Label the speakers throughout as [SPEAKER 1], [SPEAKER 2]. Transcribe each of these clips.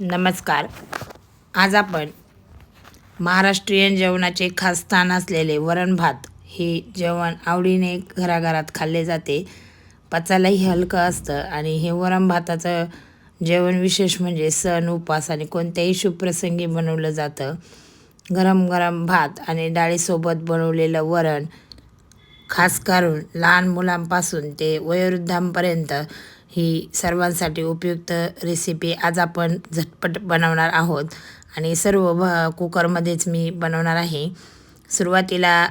[SPEAKER 1] नमस्कार. आज आपण महाराष्ट्रीयन जेवणाचे खास स्थान असलेले वरण भात हे जेवण आवडीने घराघरात खाल्ले जाते. पचायलाही हलकं असतं आणि हे वरण भाताचं जेवण विशेष म्हणजे सण उपास आणि कोणत्याही शुभप्रसंगी बनवलं जातं. गरम गरम भात आणि डाळीसोबत बनवलेलं वरण खास करून लहान मुलांपासून ते वयोवृद्धांपर्यंत ही सर्वांसाठी उपयुक्त रेसिपी आज आपण झटपट बनवणार आहोत. आणि सर्व भ कुकरमध्येच मी बनवणार आहे. सुरुवातीला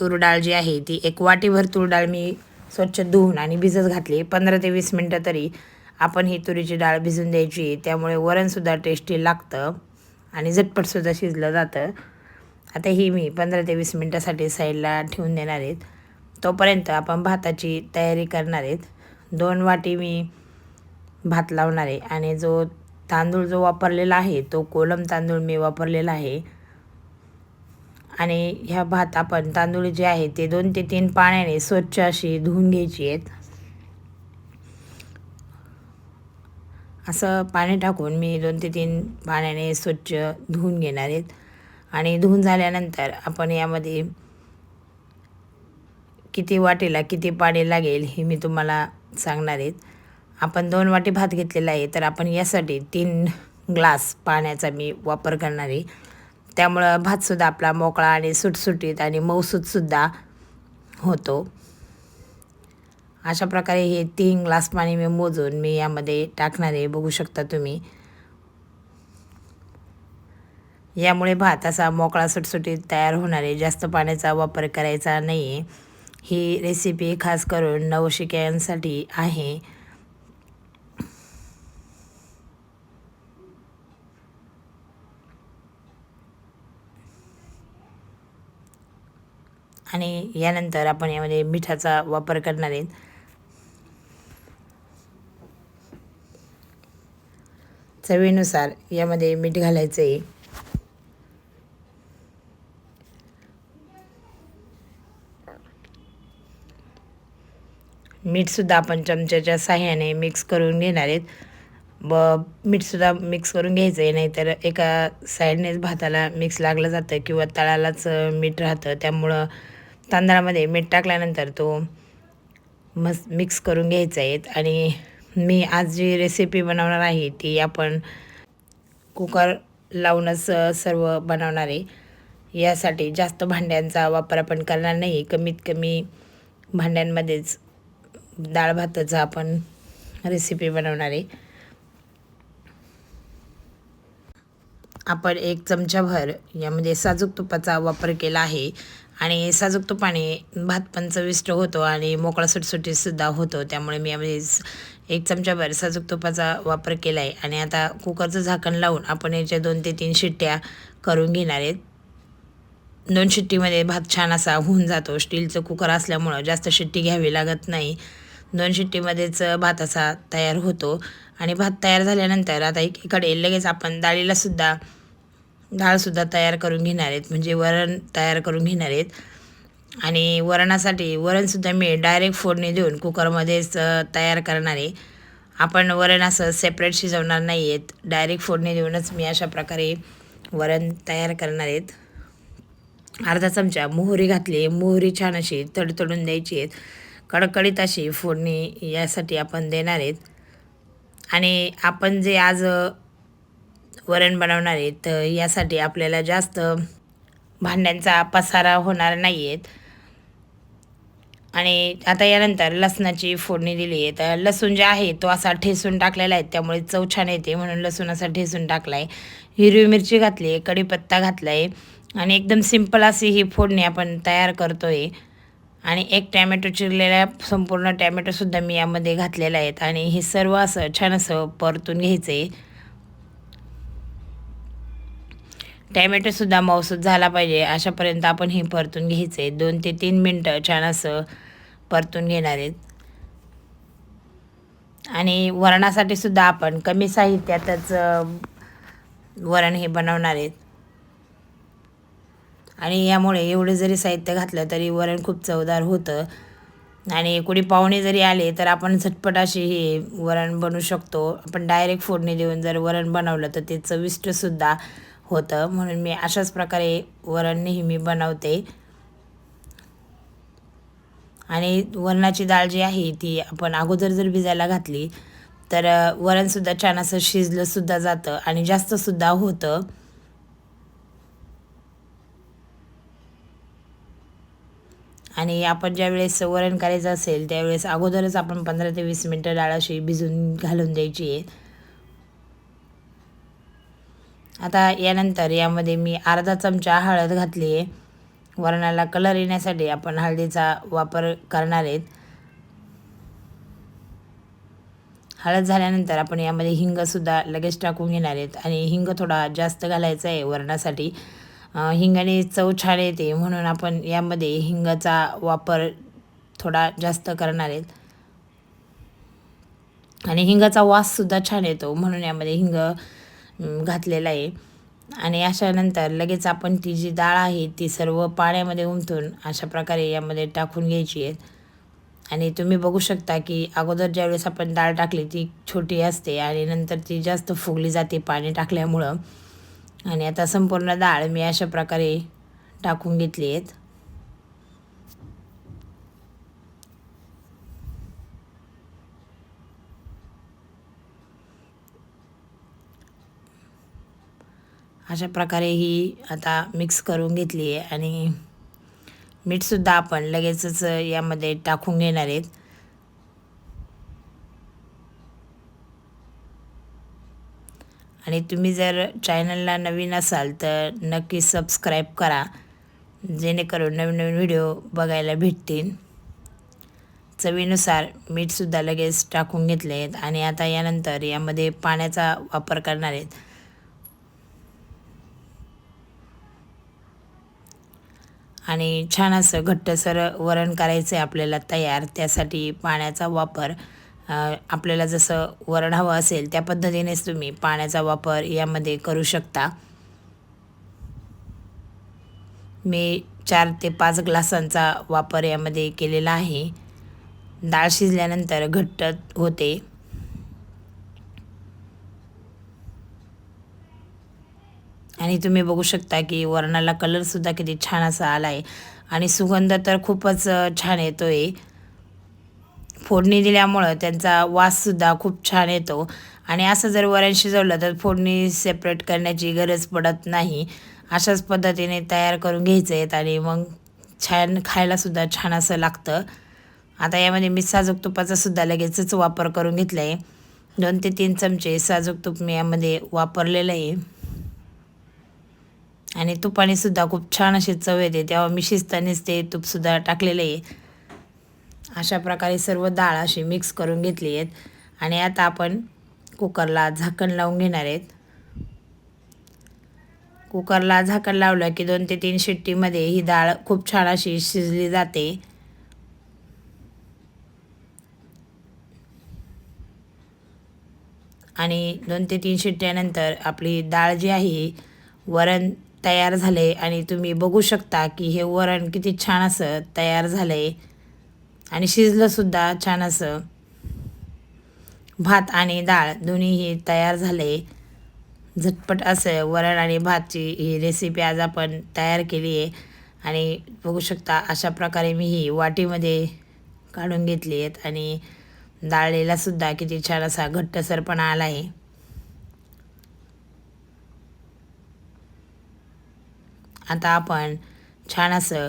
[SPEAKER 1] तूर डाळ जी आहे ती एक वाटीभर तूर डाळ मी स्वच्छ धुवून आणि भिजत घातली. पंधरा ते वीस मिनटं तरी आपण ही तुरीची डाळ भिजून द्यायची. त्यामुळे वरणसुद्धा टेस्टी लागतं आणि झटपटसुद्धा शिजलं जातं. आता ही मी पंधरा ते वीस मिनटासाठी साईडला ठेवून देणार आहेत तोपर्यंत आपण भाताची तयारी करणार आहेत. दोन वाटी मी भात लावणार आहे. आणि जो तांदूळ जो वापरलेला आहे तो कोलम तांदूळ मी वापरलेला आहे. आणि ह्या भात आपण तांदूळ जे आहे ते दोन ते तीन पाण्याने स्वच्छ अशी धुवून घ्यायची आहेत. असं पाणी टाकून मी दोन ते तीन पाण्याने स्वच्छ धुवून घेणार आहेत. आणि धुवून झाल्यानंतर आपण यामध्ये किती वाटेला किती पाणी लागेल हे मी तुम्हाला सांगणार आहेत. आपण दोन वाटी भात घेतलेला आहे तर आपण यासाठी तीन ग्लास पाण्याचा मी वापर करणार आहे. त्यामुळं भातसुद्धा आपला मोकळा आणि सुटसुटीत आणि मऊसूतसुद्धा होतो. अशा प्रकारे हे तीन ग्लास पाणी मी मोजून मी यामध्ये टाकणार आहे बघू शकता तुम्ही. यामुळे भात असा मोकळा सुटसुटीत तयार होणार आहे. जास्त पाण्याचा वापर करायचा नाही आहे ही रेसिपी खास करून नवशिक्यांसाठी आहे. आणि यानंतर आपण यामध्ये मिठाचा वापर करणार आहेत चवीनुसार यामध्ये मीठ घालायचं आहे मीठसुद्धा आपण चमच्याच्या साह्याने मिक्स करून घेणार आहेत. ब मीठसुद्धा मिक्स करून घ्यायचं आहे नाहीतर एका साईडनेच भाताला मिक्स लागलं जातं किंवा तळालाच मीठ राहतं. त्यामुळं तांदळामध्ये मीठ टाकल्यानंतर तो मस मिक्स करून घ्यायचा आहे. आणि मी आज जी रेसिपी बनवणार आहे ती आपण कुकर लावूनच सर्व बनवणार आहे. यासाठी जास्त भांड्यांचा वापर आपण करणार नाही. कमीत कमी भांड्यांमध्येच डाळ भाताचा आपण रेसिपी बनवणार आहे. आपण एक चमचाभर यामध्ये म्हणजे साजूक तुपाचा वापर केला आहे. आणि साजूक तुपाने भात पण चविष्ट होतो आणि मोकळा सुटसुटीतसुद्धा होतो. त्यामुळे मी यामध्ये एक चमचाभर साजूक तुपाचा वापर केला आहे. आणि आता कुकरचं झाकण लावून आपण याच्या दोन ते तीन शिट्ट्या करून घेणार आहेत दोन शिट्टीमध्ये भात छान असा होऊन जातो. स्टीलचं कुकर असल्यामुळं जास्त शिट्टी घ्यावी लागत नाही. दोन शिट्टीमध्येच भात असा तयार होतो. आणि भात तयार झाल्यानंतर आता एकीकडे लगेच आपण डाळीलासुद्धा डाळसुद्धा तयार करून घेणार आहेत. म्हणजे वरण तयार करून घेणार आहेत. आणि वरणासाठी वरणसुद्धा मी डायरेक्ट फोडणी देऊन कुकरमध्येच तयार करणार आहे. आपण वरण असं सेपरेट शिजवणार नाही आहेत डायरेक्ट फोडणी देऊनच मी अशा प्रकारे वरण तयार करणार आहेत. अर्धा चमचा मोहरी घातली मोहरी छान अशी तडतडून द्यायची आहेत. कडकडीत अशी फोडणी यासाठी आपण देणार आहेत. आणि आपण जे आज वरण बनवणार आहेत तर यासाठी आपल्याला जास्त भांड्यांचा पसारा होणार नाही आहेत आणि आता यानंतर लसणाची फोडणी दिली आहे. तर लसूण जे आहे तो असा ठेसून टाकलेला आहे. त्यामुळे चव छान येते म्हणून लसूण असा ठेसून टाकला आहे हिरवी मिरची घातली आहे कढीपत्ता घातला आहे आणि एकदम सिंपल अशी ही फोडणी आपण तयार करतो आहे आणि एक टॅमॅटो चिरलेला संपूर्ण टॅमॅटोसुद्धा मी यामध्ये घातलेला आहेत. आणि हे सर्व असं छान असं परतून घ्यायचं. आहे टॅमॅटोसुद्धा मौसूद झाला पाहिजे. अशापर्यंत आपण हे परतून घ्यायचं. आहे दोन ते तीन मिनटं छान असं परतून घेणार आहेत. आणि वरणासाठी सुद्धा आपण कमी साहित्यातच वरण हे बनवणार आहेत. आणि यामुळे एवढं जरी साहित्य घातलं तरी वरण खूप चवदार होतं. आणि कुणी पाहुणे जरी आले तर आपण झटपट अशी हे वरण बनवू शकतो. आपण डायरेक्ट फोडणी देऊन जर वरण बनवलं तर ते चविष्टसुद्धा होतं. म्हणून मी अशाच प्रकारे वरण नेहमी बनवते. आणि वरणाची डाळ जी आहे ती आपण अगोदर जर भिजायला घातली तर वरणसुद्धा छान असं शिजलंसुद्धा जातं आणि जास्तसुद्धा होतं. आणि आपण ज्यावेळेस वरण करायचं असेल त्यावेळेस अगोदरच आपण पंधरा ते वीस मिनटं डाळ अशी भिजून घालून द्यायची आहे. आता यानंतर यामध्ये मी अर्धा चमचा हळद घातली आहे. वरणाला कलर येण्यासाठी आपण हळदीचा वापर करणार आहेत. हळद झाल्यानंतर आपण यामध्ये हिंगसुद्धा लगेच टाकून घेणार आहेत. आणि हिंग थोडा जास्त घालायचा आहे वरणासाठी. हिंगाने चव छान येते म्हणून आपण यामध्ये हिंगाचा वापर थोडा जास्त करणार आहेत. आणि हिंगाचा वाससुद्धा छान येतो म्हणून यामध्ये हिंग घातलेला आहे. आणि अशानंतर लगेच आपण ती जी डाळ आहे ती सर्व पाण्यामध्ये उमथून अशा प्रकारे यामध्ये टाकून घ्यायची आहे आणि तुम्ही बघू शकता की अगोदर ज्यावेळेस आपण डाळ टाकली ती छोटी असते आणि नंतर ती जास्त फुगली जाते पाणी टाकल्यामुळं. आणि आता संपूर्ण डाळ मी अशा प्रकारे टाकून घेतली आहेत. अशा प्रकारे ही आता मिक्स करून घेतली आहे आणि मीठसुद्धा आपण लगेचच यामध्ये टाकून घेणार आहेत. आणि तुम्ही जर चॅनलला नवीन असाल तर नक्की सबस्क्राईब करा जेणेकरून नवीन नवीन व्हिडिओ बघायला भेटतील. चवीनुसार मीठसुद्धा लगेच टाकून घेतले आहेत आणि आता यानंतर यामध्ये पाण्याचा वापर करणार आहेत. आणि छान असं घट्टसर वरण करायचं आहे आपल्याला तयार त्यासाठी पाण्याचा वापर आपल्याला जसं वरण हवं असेल त्या पद्धतीनेच तुम्ही पाण्याचा वापर यामध्ये करू शकता. मी चार ते पाच ग्लासांचा वापर यामध्ये केलेला आहे. डाळ शिजल्यानंतर घट्ट होते. आणि तुम्ही बघू शकता की वरणाला कलरसुद्धा किती छान असा आला आहे आणि सुगंध तर खूपच छान येतो आहे फोडणी दिल्यामुळं त्यांचा वाससुद्धा खूप छान येतो. आणि असं जर वरण शिजवलं तर फोडणी सेपरेट करण्याची गरज पडत नाही. अशाच पद्धतीने तयार करून घ्यायचं आहेत आणि मग छान खायलासुद्धा छान असं लागतं. आता यामध्ये मी साजूक तुपाचासुद्धा लगेचच वापर करून घेतला आहे दोन ते तीन चमचे साजूक तूप मी यामध्ये वापरलेलं आहे. आणि तुपानेसुद्धा खूप छान अशी चव येते. तेव्हा मी शिजतानीच ते तूपसुद्धा टाकलेलं आहे. अशा प्रकारे सर्व डाळ अशी मिक्स करून घेतली आहेत. आणि आता आपण कुकरला झाकण लावून घेणार आहेत. कुकरला झाकण लावलं की दोन ते तीन शिट्टीमध्ये ही डाळ खूप छान अशी शिजली जाते. आणि दोन ते तीन शिट्ट्यानंतर आपली डाळ जी आहे वरण तयार झाले आणि तुम्ही बघू शकता की हे वरण किती छान असं तयार झालं आहे आणि शिजलंसुद्धा छान असं. भात आणि डाळ दोन्हीही तयार झाले. झटपट असं वरण आणि भातची ही रेसिपी आज आपण तयार केली आहे. आणि बघू शकता अशा प्रकारे मी ही वाटीमध्ये काढून घेतली आहेत आणि डाळलेलासुद्धा किती छान असा घट्टसरपणा आला आहे. आता आपण छान असं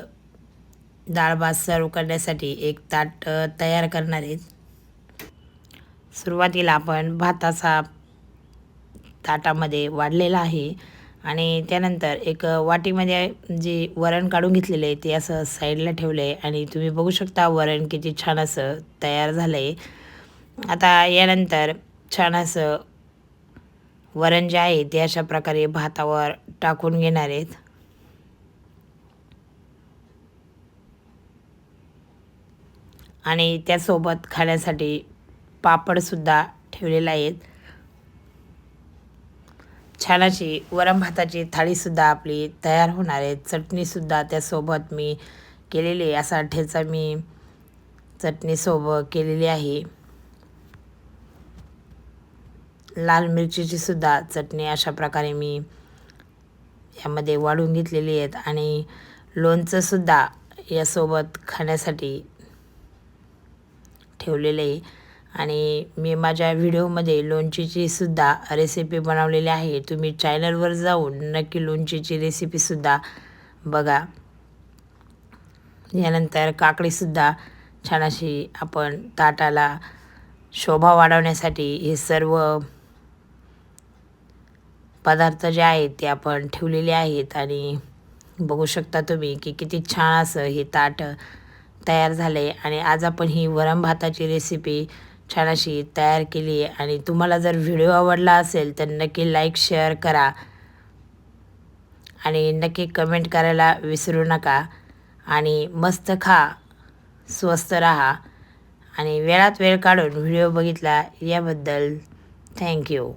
[SPEAKER 1] डाळ भात सर्व करण्यासाठी एक ताट तयार करणार आहेत सुरुवातीला आपण भाताचा ताटामध्ये वाढलेला आहे आणि त्यानंतर एक वाटीमध्ये जे वरण काढून घेतलेलं आहे ते असं साईडला ठेवलं आहे आणि तुम्ही बघू शकता वरण किती छान असं तयार झालं आहे. आता यानंतर छान असं वरण जे आहे ते अशा प्रकारे भातावर टाकून घेणार आहेत. आणि त्यासोबत खाण्यासाठी पापडसुद्धा ठेवलेला आहेत. छान अशी वरण भाताची थाळीसुद्धा आपली तयार होणार आहे. चटणीसुद्धा त्यासोबत मी केलेली आहे. असा ठेचा मी चटणीसोबत केलेली आहे. लाल मिरचीची सुद्धा चटणी अशा प्रकारे मी यामध्ये वाढून घेतलेली आहेत. आणि लोणचंसुद्धा यासोबत खाण्यासाठी ठेवलेले आहे. आणि मी माझ्या व्हिडिओमध्ये लोणचीची सुद्धा रेसिपी बनवलेली आहे. तुम्ही चॅनलवर जाऊन नक्की लोणचीची रेसिपीसुद्धा बघा. यानंतर काकडीसुद्धा छान अशी आपण ताटाला शोभा वाढवण्यासाठी हे सर्व पदार्थ जे आहेत ते आपण ठेवलेले आहेत. आणि बघू शकता तुम्ही की किती छान असं हे ताट तयार झाले आणि आज आपण ही वरण भाताची रेसिपी छान अशी तयार केली आहे. आणि तुम्हाला जर व्हिडिओ आवडला असेल तर नक्की लाईक शेअर करा. आणि नक्की कमेंट करायला विसरू नका. आणि मस्त खा स्वस्त राहा. आणि वेळात वेळ काढून व्हिडिओ बघितला याबद्दल थँक्यू